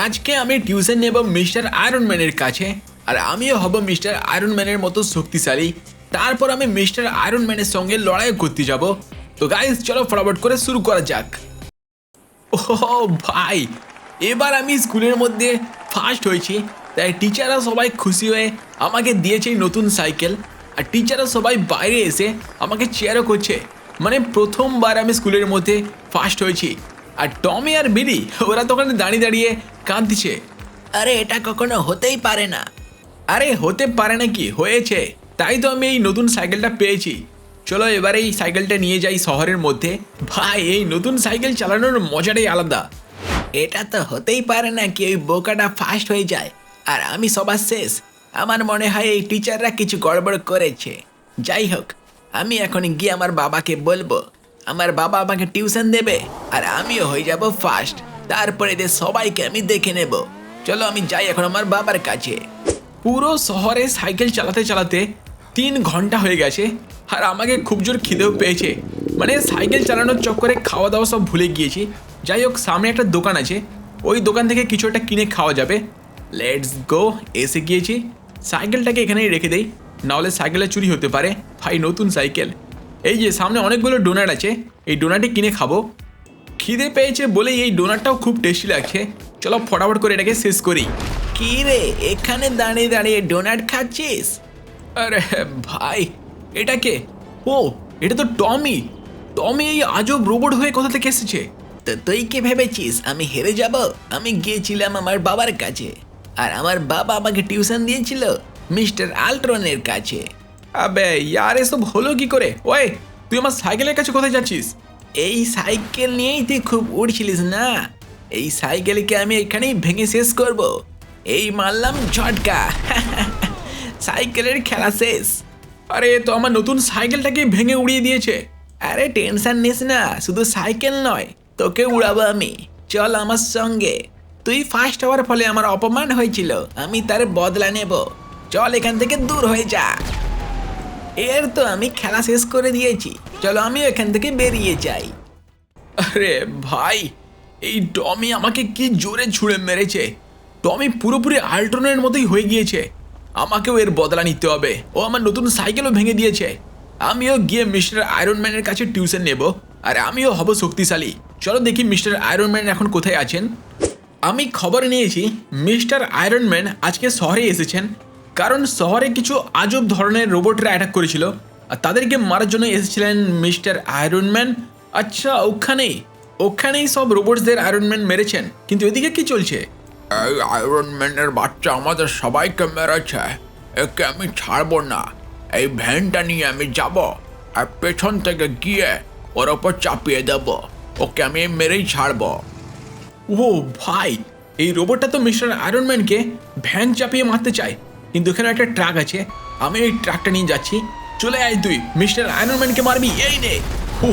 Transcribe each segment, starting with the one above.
আজকে আমি টিউশন নেব মিস্টার আয়রন ম্যানের কাছে, আর আমিও হব মিস্টার আয়রন ম্যানের মতো শক্তিশালী। তারপর আমি মিস্টার আয়রন ম্যানের সঙ্গে লড়াই করতে যাব। তো গাইজ চলো ফটাফট করে শুরু করা যাক। ও ভাই, এবার আমি স্কুলের মধ্যে ফার্স্ট হয়েছি, তাই টিচাররা সবাই খুশি হয়ে আমাকে দিয়েছে নতুন সাইকেল আর টিচাররা সবাই বাইরে এসে আমাকে চেয়ারও করছে। মানে প্রথমবার আমি স্কুলের মধ্যে ফার্স্ট হয়েছি। আর টমি আর বিলি ওরা তো ওখানে দাঁড়িয়ে দাঁড়িয়ে কাঁদছে। আরে এটা কখনো হতেই পারে না। আরে হতে পারে না কি? হয়েছে। তাই তো আমি এই নতুন সাইকেলটা পেয়েছি। চলো এবার এই সাইকেলটা নিয়ে যাই শহরের মধ্যে। ভাই এই নতুন সাইকেল চালানোর মজাটাই আলাদা। এটা তো হতেই পারে না কি ওই বোকাটা ফার্স্ট হয়ে যায়। আর আমি সবার শেষ। আমার মনে হয় এই টিচাররা কিছু গড়বড় করেছে। যাই হোক আমি এখন গিয়ে আমার বাবাকে বলব। আমার বাবা আমাকে টিউশন দেবে আর আমিও হয়ে যাব ফার্স্ট তারপরে এদের সবাইকে আমি দেখে নেব। চলো আমি যাই এখন আমার বাবার কাছে। পুরো শহরে সাইকেল চালাতে চালাতে তিন ঘণ্টা হয়ে গেছে আর আমাকে খুব জোর খিদেও পেয়েছে। মানে সাইকেল চালানোর চক্করে খাওয়া দাওয়া সব ভুলে গিয়েছি। যাই হোক, সামনে একটা দোকান আছে। ওই দোকান থেকে কিছু একটা কিনে খাওয়া যাবে। লেটস গো এসে গিয়েছি। সাইকেলটাকে এখানেই রেখে দেই। নাহলে সাইকেলে চুরি হতে পারে। ভাই, নতুন সাইকেল। এই যে সামনে অনেকগুলো ডোনাট আছে এই ডোনাটই কিনে খাব। খিদে পেয়েছে বলেই এই ডোনাটটাও খুব টেস্টি লাগছে। চলো ফটাফট করে এটাকে শেষ করি। কি রে এখানে দাঁড়িয়ে দাঁড়িয়ে ডোনাট খাচ্ছিস? আরে ভাই এটা কে? ও এটা তো টমি। টমি এই আজব রোবট হয়ে কোথা থেকে এসেছে? তো তুই কি ভেবেছিস আমি হেরে যাব? আমি গিয়েছিলাম আমার বাবার কাছে। আর আমার বাবা আমাকে টিউশন দিয়েছিল মিস্টার আল্ট্রনের কাছে। আবে, ইয়ার এসব হলো কি করে? ওই, তুই আমার সাইকেলের কাছে কোথায় যাচ্ছিস? এই সাইকেল নিয়েই তুই খুব উড়ছিলিস না? এই সাইকেলকে আমি এখানেই ভেঙে শেষ করব। এই মারলাম ঝটকা। সাইকেলের খেলা শেষ। আরে, তো আমার নতুন সাইকেলটাকে ভেঙে উড়িয়ে দিয়েছে। আরে, টেনশন নিস না, শুধু সাইকেল নয়, তোকে উড়াবো আমি। চল আমার সঙ্গে। তুই ফার্স্ট হওয়ার ফলে আমার অপমান হয়েছিল, আমি তার বদলা নেব। চল এখান থেকে দূর হয়ে যা। এর তো আমি খেলা শেষ করে দিয়েছি। চলো আমি এখান থেকে বেরিয়ে যাই। আরে ভাই, এই টমি আমাকে কি জোরে ছুঁড়ে মেরেছে? টমি পুরোপুরি আল্ট্রনের মতোই হয়ে গিয়েছে। আমাকেও এর বদলা নিতে হবে। ও আমার নতুন সাইকেলও ভেঙে দিয়েছে। আমিও গিয়ে মিস্টার আয়রন ম্যানের কাছে টিউশন নেব, আর আমিও হব শক্তিশালী। চলো দেখি মিস্টার আয়রন ম্যান এখন কোথায় আছেন। আমি খবর নিয়েছি, মিস্টার আয়রন ম্যান আজকে শহরে এসেছেন। কারণ শহরে কিছু আজব ধরনের রোবটরা অ্যাটাক করেছিল আর তাদেরকে মারার জন্য এসেছিলেন মিস্টার আয়রনম্যান আচ্ছা ওখানেই ওখানেই সব রোবটসদের আয়রন ম্যান মেরেছেন। কিন্তু এদিকে কি চলছে? এই আয়রন ম্যানের বাচ্চা আমাদের সবাইকে মেরেছে। একে আমি ছাড়বো না। এই ভ্যানটা নিয়ে আমি যাব আর পেছন থেকে গিয়ে ওর ওপর চাপিয়ে দেব। ওকে আমি মেরেই ছাড়বো। ও ভাই এই রোবটটা তো মিস্টার আয়রন ম্যানকে ভ্যান চাপিয়ে মারতে চায়। কিন্তু এখানে একটা ট্রাক আছে। আমি এই ট্রাকটা নিয়ে যাচ্ছি। চলে আয় তুই, মিস্টার আয়রন ম্যানকে মারবি, এই নে। ও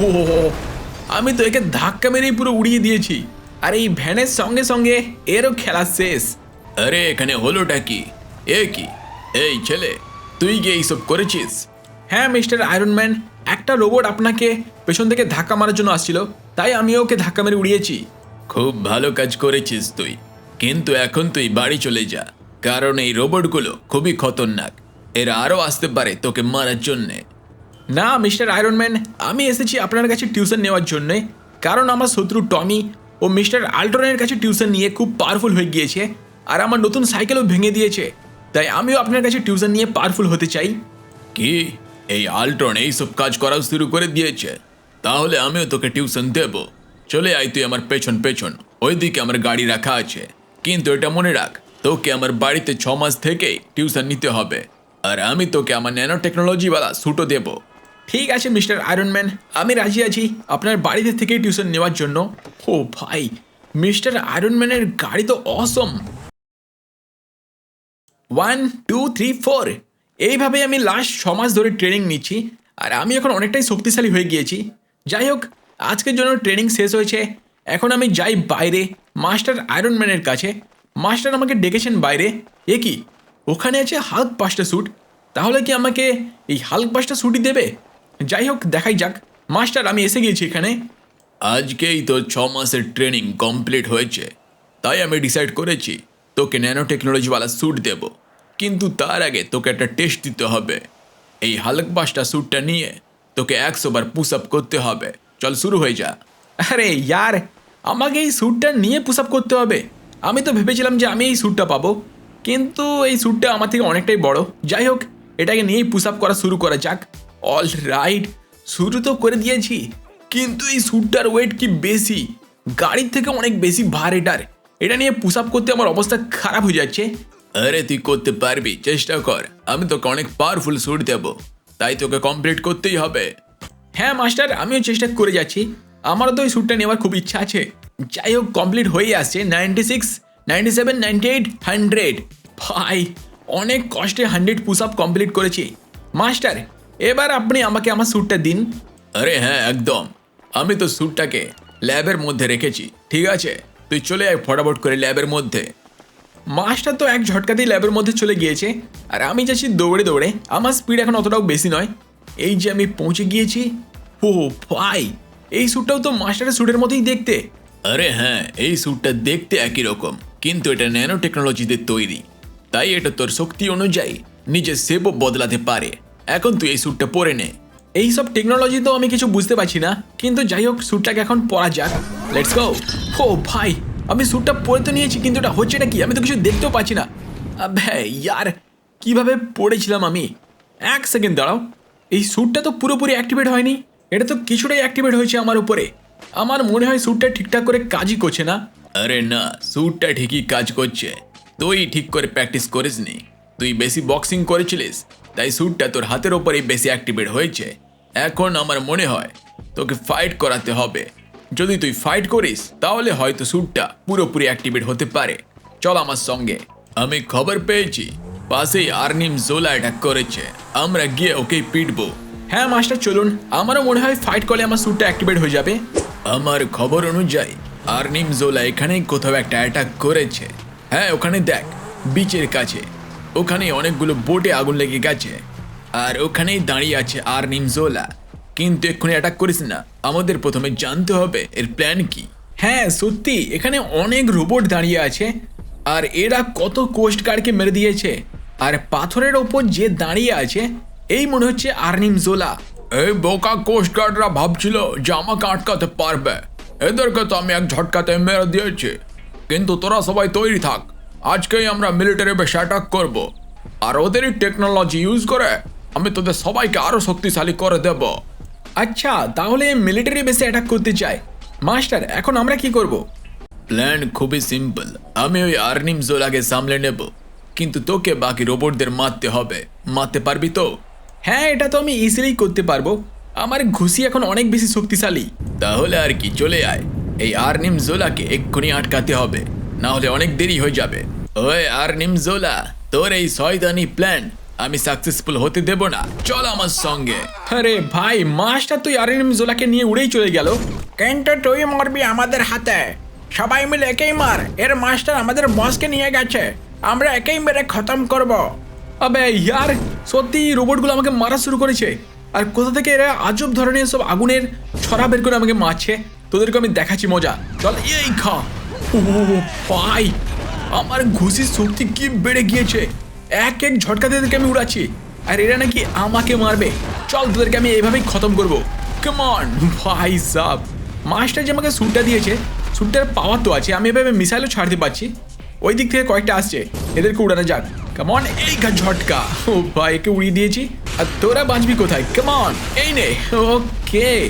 আমি তো একে ধাক্কা মেরেই পুরো উড়িয়ে দিয়েছি। আর এই ভ্যানের সঙ্গে সঙ্গে এরও খেলা শেষ। আরে, এখানে হলোটা কি? এ কি? এই ছেলে, তুই কি এইসব করেছিস? হ্যাঁ মিস্টার আয়রন ম্যান একটা রোবট আপনাকে পেছন থেকে ধাক্কা মারার জন্য আসছিল। তাই আমি ওকে ধাক্কা মেরে উড়িয়েছি। খুব ভালো কাজ করেছিস তুই। কিন্তু এখন তুই বাড়ি চলে যা। কারণ এই রোবটগুলো খুবই খতরনাক। এরা আরও আসতে পারে তোকে মারার জন্যে। না, মিস্টার আয়রন ম্যান, আমি এসেছি আপনার কাছে টিউশন নেওয়ার জন্যে। কারণ আমার শত্রু টমি ও মিস্টার আল্টনের কাছে টিউশন নিয়ে খুব পাওয়ারফুল হয়ে গিয়েছে আর আমার নতুন সাইকেলও ভেঙে দিয়েছে। তাই আমিও আপনার কাছে টিউশন নিয়ে পাওয়ারফুল হতে চাই। কি? এই আল্ট্রন এইসব কাজ করা শুরু করে দিয়েছে। তাহলে আমিও তোকে টিউশন দেব। চলে আয় তুই আমার পেছন পেছন। ওইদিকে আমার গাড়ি রাখা আছে। কিন্তু এটা মনে রাখ তোকে আমার বাড়িতে ছ মাস থেকেই টিউশন নিতে হবে। আর আমি তোকে আমার ন্যানো টেকনোলজিওয়ালা সুটো দেব। ঠিক আছে, মিস্টার আয়রন ম্যান, আমি রাজি আছি। আপনার বাড়িতে থেকেই টিউশন নেওয়ার জন্য। ও ভাই, মিস্টার আয়রন ম্যানের গাড়ি তো awesome one two three four এইভাবে আমি লাস্ট ছ মাস ধরে ট্রেনিং নিচ্ছি। আর আমি এখন অনেকটাই শক্তিশালী হয়ে গিয়েছি। যাই হোক, আজকের জন্য ট্রেনিং শেষ হয়েছে। এখন আমি যাই বাইরে, মাস্টার আয়রন ম্যানের কাছে। মাস্টার আমাকে ডেকেছেন বাইরে। এ কি? ওখানে আছে হাল্ক পাঁচটা স্যুট। তাহলে কি আমাকে এই হাল্ক পাঁচটা স্যুটই দেবে? যাই হোক দেখাই যাক। মাস্টার আমি এসে গিয়েছি এখানে। আজকেই তো ছ মাসের ট্রেনিং কমপ্লিট হয়েছে। তাই আমি ডিসাইড করেছি তোকে ন্যানো টেকনোলজিওয়ালা স্যুট দেব। কিন্তু তার আগে তোকে একটা টেস্ট দিতে হবে। এই হালক বাসটা স্যুটটা নিয়ে তোকে একশো বার পুশ আপ করতে হবে। চল শুরু হয়ে যা। আরে ইয়ার! আমাকে এই স্যুটটা নিয়ে পুশ আপ করতে হবে। আমি তো ভেবেছিলাম যে আমি এই স্যুটটা পাবো কিন্তু এই স্যুটটা আমার থেকে অনেকটাই বড়। যাই হোক এটাকে নিয়েই পুশ আপ করা শুরু করা যাক। অল রাইট শুরু তো করে দিয়েছি কিন্তু এই স্যুটটার ওয়েট কি বেশি? গাড়ির থেকে অনেক বেশি ভার এটার। এটা নিয়ে পুশ আপ করতে আমার অবস্থা খারাপ হয়ে যাচ্ছে। আরে তুই করতে পারবি চেষ্টা কর। আমি তোকে অনেক পাওয়ারফুল স্যুট দেব তাই তোকে কমপ্লিট করতেই হবে। হ্যাঁ মাস্টার আমিও চেষ্টা করে যাচ্ছি। আমারও তো ওই স্যুটটা নেওয়ার খুব ইচ্ছা আছে। যাই হোক কমপ্লিট হয়ে আসছে। Ninety six ninety seven ninety eight hundred ভাই, অনেক কষ্টে হান্ড্রেড পুশ আপ কমপ্লিট করেছি। মাস্টার, এবার আপনি আমাকে আমার স্যুটটা দিন। আরে হ্যাঁ একদম। আমি তো স্যুটটাকে ল্যাবের মধ্যে রেখেছি, ঠিক আছে? তুই চলে আয় ফটাফট করে ল্যাবের মধ্যে। মাছটা তো এক ঝটকাতেই ল্যাবের মধ্যে চলে গিয়েছে। আর আমি যাচ্ছি দৌড়ে দৌড়ে। আমার স্পিড এখন অতটাও বেশি নয়। এই যে আমি পৌঁছে গিয়েছি, ও ভাই, এই স্যুটটাও তো মাস্টারের স্যুটের মতোই দেখতে। আরে হ্যাঁ এই স্যুটটা দেখতে একই রকম, কিন্তু এটা ন্যানো টেকনোলজিতে তৈরি। তাই এটা তোর শক্তি অনুযায়ী নিজের শেপও বদলাতে পারে। এখন তুই এই স্যুটটা পরে নে। এই সব টেকনোলজি তো আমি কিছু বুঝতে পারছি না, কিন্তু যাই হোক স্যুটটাকে এখন পরা যাক। লেটস গো ও ভাই, আমি স্যুটটা পরে তো নিয়েছি, কিন্তু এটা হচ্ছেটা কি আমি তো কিছু দেখতেও পাচ্ছি না। আবে, ইয়ার, কীভাবে পড়েছিলাম আমি? এক সেকেন্ড দাঁড়াও। এই স্যুটটা তো পুরোপুরি অ্যাক্টিভেট হয়নি, এটা তো কিছুটাই অ্যাক্টিভেট হয়েছে আমার উপরে। আমার মনে হয় স্যুটটা ঠিকঠাক করে কাজই করছে না। আরে না স্যুটটা ঠিকই কাজ করছে। তুই ঠিক করে প্র্যাকটিস করিসনি তুই বেশি বক্সিং করেছিলিস তাই স্যুটটা তোর হাতের ওপরেই বেশি অ্যাক্টিভেট হয়েছে। এখন আমার মনে হয় তোকে ফাইট করাতে হবে। যদি তুই ফাইট করিস তাহলে হয়তো স্যুটটা পুরোপুরি অ্যাক্টিভেট হতে পারে। চল আমার সঙ্গে। আমি খবর পেয়েছি পাশেই আর্নিম জোলা অ্যাটাক করেছে। আমরা গিয়ে ওকেই পিটবো। হ্যাঁ মাস্টার চলুন। আমারও মনে হয় ফাইট করলে আমার স্যুটটা অ্যাক্টিভেট হয়ে যাবে। আমার খবর অনুযায়ী, আর্নিম জোলা এখানেই কোথাও একটা অ্যাটাক করেছে। হ্যাঁ ওখানে দেখ বিচের কাছে। ওখানে অনেকগুলো বোটে আগুন লেগে গেছে। আর ওখানেই দাঁড়িয়ে আছে আর্নিম জোলা। কিন্তু এক্ষুনি অ্যাটাক করিস না। আমাদের প্রথমে জানতে হবে এর প্ল্যান কি। হ্যাঁ সত্যি, এখানে অনেক রোবট দাঁড়িয়ে আছে। আর এরা কত কোস্ট গার্ডকে মেরে দিয়েছে। আর পাথরের ওপর যে দাঁড়িয়ে আছে, এই মনে হচ্ছে আর্নিম জোলা। এই বোকা কোস্ট গার্ডরা ভাবছিল যে আমাকে আটকাতে পারবে। এদেরকে তো আমি এক ঝটকাতে মেরে দিয়েছি। কিন্তু তোরা সবাই তৈরি থাক। আজকেই আমরা মিলিটারি বেশ অ্যাটাক করব। আর ওদেরই টেকনোলজি ইউজ করে আমি তোদের সবাইকে আরও শক্তিশালী করে দেব। আচ্ছা তাহলে মিলিটারি বেসে অ্যাটাক করতে চাই। মাস্টার এখন আমরা কি করব? প্ল্যান খুবই সিম্পল আমি ওই আর্নিম জোলাকে সামলে নেব। কিন্তু তোকে বাকি রোবটদের মারতে হবে। মারতে পারবি তো? হ্যাঁ এটা তো আমি ইজিলি করতে পারব। আমার ঘুষি এখন অনেক বেশি শক্তিশালী। তাহলে আর কি চলে আয়। এই আর্নিম জোলাকে এক্ষুনি আটকাতে হবে না হলে অনেক দেরি হয়ে যাবে। ওই আর্নিম জোলা তোর এই শয়তানি প্ল্যান আমি সাকসেসফুল হতে দেব না। চল আমার সঙ্গে। আরে ভাই মাস্টার তুই আর্নিম জোলাকে নিয়ে উড়েই চলে গেল। কিন্তু তুই মরবি আমাদের হাতে। সবাই মিলে একেই মার এর মাস্টার আমাদের বসকে নিয়ে গেছে। আমরা একেই মেরে খতম করব। আবে ইয়ার, সত্যি রোবটগুলো আমাকে মারা শুরু করেছে। আর কোথা থেকে এরা আজব ধরনের সব আগুনের ছড়া বের করে আমাকে মারছে, তোদেরকে আমি দেখাচ্ছি মজা। চল, এই খা। ও, ভাই, আমার ঘুষির শক্তি কি বেড়ে গিয়েছে। এক এক ঝটকাতে এদেরকে আমি উড়াচ্ছি। আর এরা নাকি আমাকে মারবে। চল, তোদেরকে আমি এইভাবেই খতম করব। কেমন ভাই সাব। মাস্টার যে আমাকে স্যুটটা দিয়েছে স্যুটটার পাওয়ার তো আছে, আমি এভাবে মিসাইলও ছাড়তে পারছি। ওই দিক থেকে কয়েকটা আসছে, এদেরকে উড়ানো যাক। কেমন এই গা ঝটকা। ও ভাই, একে উড়িয়ে দিয়েছি। আর তোরা বাঁচবি কোথায়? কেমন এই নে। ওকে।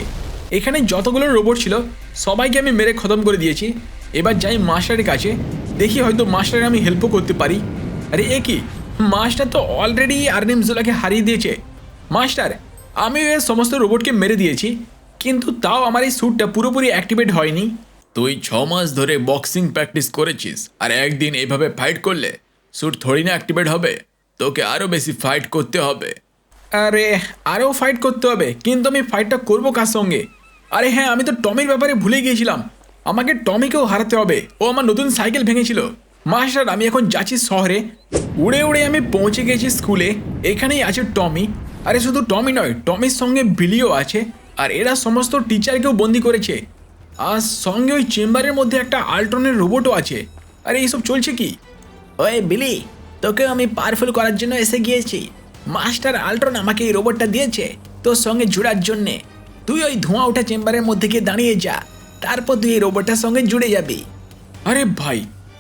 এখানে যতগুলো রোবট ছিল, সবাইকে আমি মেরে খতম করে দিয়েছি। এবার যাই মাস্টারের কাছে। দেখি হয়তো মাস্টারের আমি হেল্পও করতে পারি। আরে, এ কি? মাস্টার তো অলরেডি আর্নিম জোলাকে হারিয়ে দিয়েছে। মাস্টার আমি এর সমস্ত রোবটকে মেরে দিয়েছি। কিন্তু তাও আমার এই স্যুটটা পুরোপুরি অ্যাক্টিভেট হয়নি। তুই ছ মাস ধরে বক্সিং প্র্যাকটিস করেছিস। আর একদিন এইভাবে ফাইট করলে স্যুট থোড়ি না অ্যাক্টিভেট হবে। তোকে আরও বেশি ফাইট করতে হবে। আরে আরও ফাইট করতে হবে। কিন্তু আমি ফাইটটা করব কার সঙ্গে? আরে হ্যাঁ আমি তো টমির ব্যাপারে ভুলে গিয়েছিলাম। আমাকে টমিকেও হারাতে হবে। ও আমার নতুন সাইকেল ভেঙেছিল। মাস্টার, আমি এখন যাচ্ছি শহরে। উড়ে উড়ে আমি পৌঁছে গেছি স্কুলে। এখানেই আছে টমি। আরে শুধু টমি নয়, টমির সঙ্গে বিলিও আছে। আর এরা সমস্ত টিচারকেও বন্দি করেছে। আর সঙ্গে ওই চেম্বারের মধ্যে একটা আল্ট্রনের রোবটও আছে। আরে এইসব চলছে কি? ওই বিলি তোকে আমি পাওয়ারফুল করার জন্য এসে গিয়েছি। মাস্টার আল্ট্রন আমাকে এই রোবটটা দিয়েছে তোর সঙ্গে জুড়ার জন্যে। তুই ওই ধোঁয়া ওঠা চেম্বারের মধ্যে গিয়ে দাঁড়িয়ে যা, তারপর তুই এই রোবটটার সঙ্গে জুড়ে যাবি। আরে ভাই,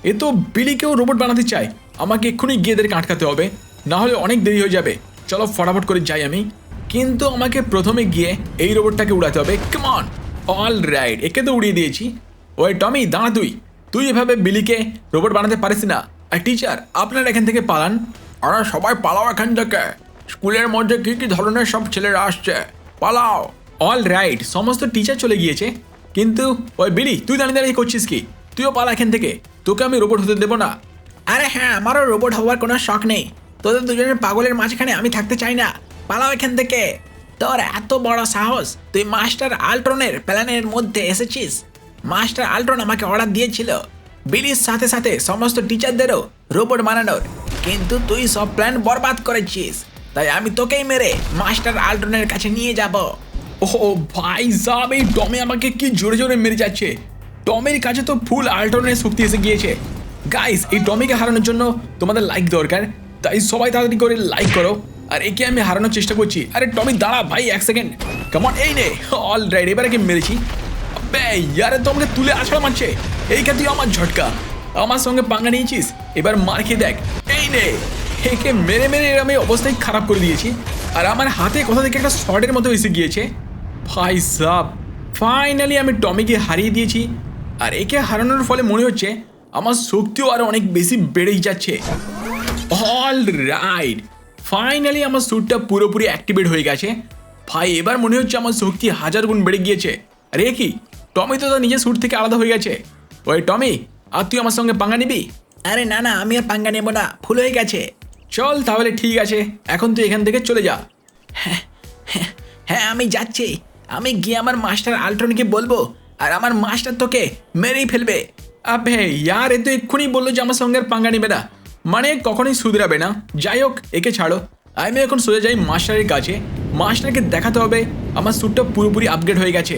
এ তো বিলিকেও রোবট বানাতে চায়। আমাকে এক্ষুনি গিয়ে এদেরকে আটকাতে হবে, না হলে অনেক দেরি হয়ে যাবে। চলো ফটাফট করে যাই আমি। কিন্তু আমাকে প্রথমে গিয়ে এই রোবটটাকে উড়াতে হবে। কেমন অল রাইট একে তো উড়িয়ে দিয়েছি। ওই টমি, দাঁড়া তুই। তুই এভাবে বিলিকে রোবট বানাতে পারিস না। টিচার আপনারা এখান থেকে পালান? আর সবাই পালাও এখান থেকে। স্কুলের মধ্যে কি কি ধরনের সব ছেলেরা আসছে? পালাও। অল রাইট সমস্ত টিচার চলে গিয়েছে। কিন্তু, ওই বিলি তুই দাঁড়িয়ে দাঁড়িয়ে করছিস কি? তুইও পালা এখান থেকে। তোকে আমি রোবট হতে দেবো না। আরে হ্যাঁ আমারও রোবট হওয়ার কোনো শখ নেই। তোদের দুজনের পাগলের মাঝখানে আমি থাকতে চাই না। পালাও এখান থেকে। তোর এত বড় সাহস, তুই মাস্টার আল্ট্রনের প্ল্যানের মধ্যে এসেছিস। মাস্টার আল্ট্রন আমাকে অর্ডার দিয়েছিল। বিলির সাথে সাথে সমস্ত টিচারদেরও রোবট বানানোর। কিন্তু তুই সব প্ল্যান বরবাদ করেছিস। তাই আমি তোকেই মেরে মাস্টার আল্ট্রনের কাছে নিয়ে যাব। ও ভাই সাব এই টমে আমাকে কি জোরে জোরে মেরে যাচ্ছে। টমের কাছে তো ফুল আল্টনের শক্তি এসে গিয়েছে। গাইস এই টমিকে হারানোর জন্য তোমাদের লাইক দরকার। তাই সবাই তাড়াতাড়ি করে লাইক করো। আর একে আমি হারানোর চেষ্টা করছি। আরে টমি, দাঁড়া ভাই, এক সেকেন্ড কেমন এই নে। অল রাইট এবার একে মেরেছি। ইয়ারে তো আমাকে তুলে আছড়া মারছে। এই তুই আমার ঝটকা। আমার সঙ্গে পাঙ্গা নিয়েছিস? এবার মার খেয়ে দেখ। এই নে। একে মেরে মেরে এর অবস্থায় খারাপ করে দিয়েছি। আর আমার হাতে কোথা থেকে একটা শর্টের মতো এসে গিয়েছে? ভাই সাব ফাইনালি আমি টমিকে হারিয়ে দিয়েছি। আর একে হারানোর ফলে মনে হচ্ছে আমার শক্তিও আরও অনেক বেশি বেড়েই যাচ্ছে। অল রাইট ফাইনালি আমার স্যুটটা পুরোপুরি অ্যাক্টিভেট হয়ে গেছে। ভাই, এবার মনে হচ্ছে আমার শক্তি হাজার গুণ বেড়ে গিয়েছে। আরে কি? টমি তো তার নিজের স্যুট থেকে আলাদা হয়ে গেছে। ওই টমি আর তুই আমার সঙ্গে পাঙ্গা নিবি? আরে না না আমি আর পাঙ্গা নেব না ভুল হয়ে গেছে। চল তাহলে ঠিক আছে এখন তুই এখান থেকে চলে যা। হ্যাঁ আমি যাচ্ছি। আমি গিয়ে আমার মাস্টার আল্ট্রনকে বলব আর আমার মাস্টার তোকে মেরেই ফেলবে। আবে ইয়ার এ তো এক্ষুনি বলল যে আমার সঙ্গে আর পাঙ্গা নেবে না। মানে কখনোই শুধরাবে না। যাই হোক একে ছাড়ো। আমি এখন সোজা যাই মাস্টারের কাছে। মাস্টারকে দেখাতে হবে আমার স্যুটটা পুরোপুরি আপগ্রেড হয়ে গেছে।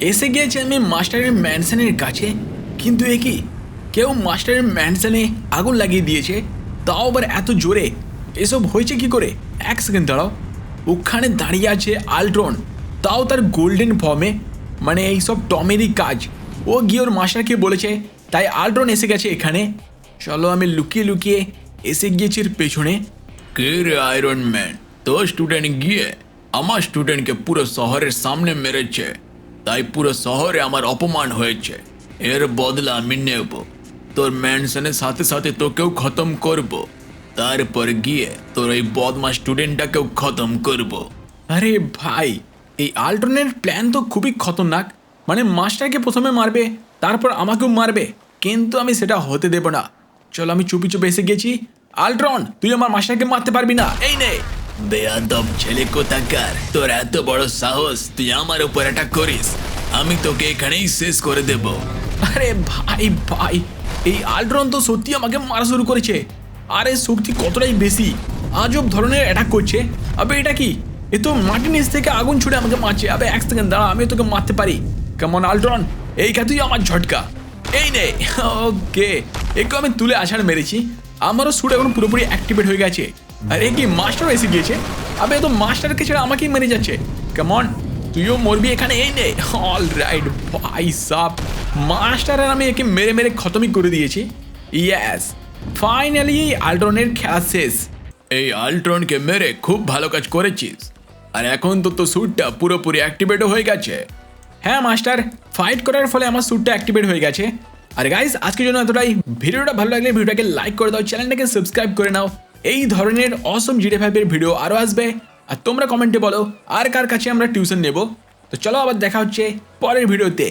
এসে গিয়েছে আমি মাস্টারের ম্যানশনের কাছে। কিন্তু এ কি? কেউ মাস্টারের ম্যানশনে আগুন লাগিয়ে দিয়েছে? তাও আবার এত জোরে? এসব হয়েছে কি করে? এক সেকেন্ড দাঁড়াও। ওখানে দাঁড়িয়ে আছে আলট্রন। তাও তার গোল্ডেন ফর্মে। মানে এইসব টমেরই কাজ। ও গিয়ে ওর মাস্টারকে বলেছে, তাই আলট্রন এসে গেছে এখানে। চলো আমি লুকিয়ে লুকিয়ে এসে গিয়েছি পেছনে। কে রে আয়রন ম্যান? তো স্টুডেন্ট গিয়ে আমার স্টুডেন্টকে পুরো শহরের সামনে মেরেছে। তাই পুরো শহরে আমার অপমান হয়েছে। এর বদলা আমি নেব। তোর ম্যানসনের সাথে সাথে তোকেও খতম করব। তারপর গিয়ে তোর এই বদমা স্টুডেন্টটাকেও খতম করব। আরে ভাই এই আল্টনের প্ল্যান তো খুবই খতরনাক। মানে মাস্টারকে প্রথমে মারবে তারপর আমাকেও মারবে। কিন্তু আমি সেটা হতে দেব না। চলো আমি চুপি চুপি এসে গেছি। আল্ট্রন তুই আমার মাস্টারকে মারতে পারবি না। এই নে। বেয়াদব ছেলে কোথাকার? তোর এত বড় সাহস তুই আমার উপর এটা করিস। আমি তোকে এখানেই শেষ করে দেব। আরে ভাই ভাই, এই আল্ট্রন তো সত্যি আমাকে মারা শুরু করেছে। আরে শক্তি কতটাই বেশি? আজব ধরনের অ্যাটাক করছে। আবে এটা কি? এ তো মাটির নিচ থেকে আগুন ছুড়ে আমাকে মারছে। আবে এক সেকেন্ড দাঁড়া, আমি তোকে মারতে পারি। কেমন আল্ট্রন এই তুই আমার ঝটকা। এই নে, ওকে একে আমি তুলে আছাড় মেরেছি। আমারও স্যুট এখন পুরোপুরি অ্যাক্টিভেট হয়ে গেছে। আর এ কি মাস্টার এসে গিয়েছে? আবে এ তো মাস্টারকে ছেড়ে আমাকেই মেরে যাচ্ছে। কেমন তুইও মরবি এখানে, এই নে। অল রাইট ভাই সাপ মাস্টার আর আমি একে মেরে মেরে খতমই করে দিয়েছি। ইয়াস ফাইনালি এই আল্ট্রনের খেলা শেষ। এই আল্ট্রনকে মেরে খুব ভালো কাজ করেছিস। আর এখন তো তো স্যুটটা পুরোপুরি অ্যাক্টিভেটও হয়ে গেছে। হ্যাঁ মাস্টার ফাইট করার ফলে আমার স্যুটটা অ্যাক্টিভেট হয়ে গেছে। আর গাইস আজকের জন্য এতটাই। ভিডিওটা ভালো লাগলে ভিডিওটাকে লাইক করে দাও চ্যানেলটাকে সাবস্ক্রাইব করে নাও। এই ধরনের অসম জিডে ফাইভের ভিডিও আরও আসবে। আর তোমরা কমেন্টে বলো, আর কার কাছে আমরা টিউশন নেব? তো চলো আবার দেখা হচ্ছে পরের ভিডিওতে।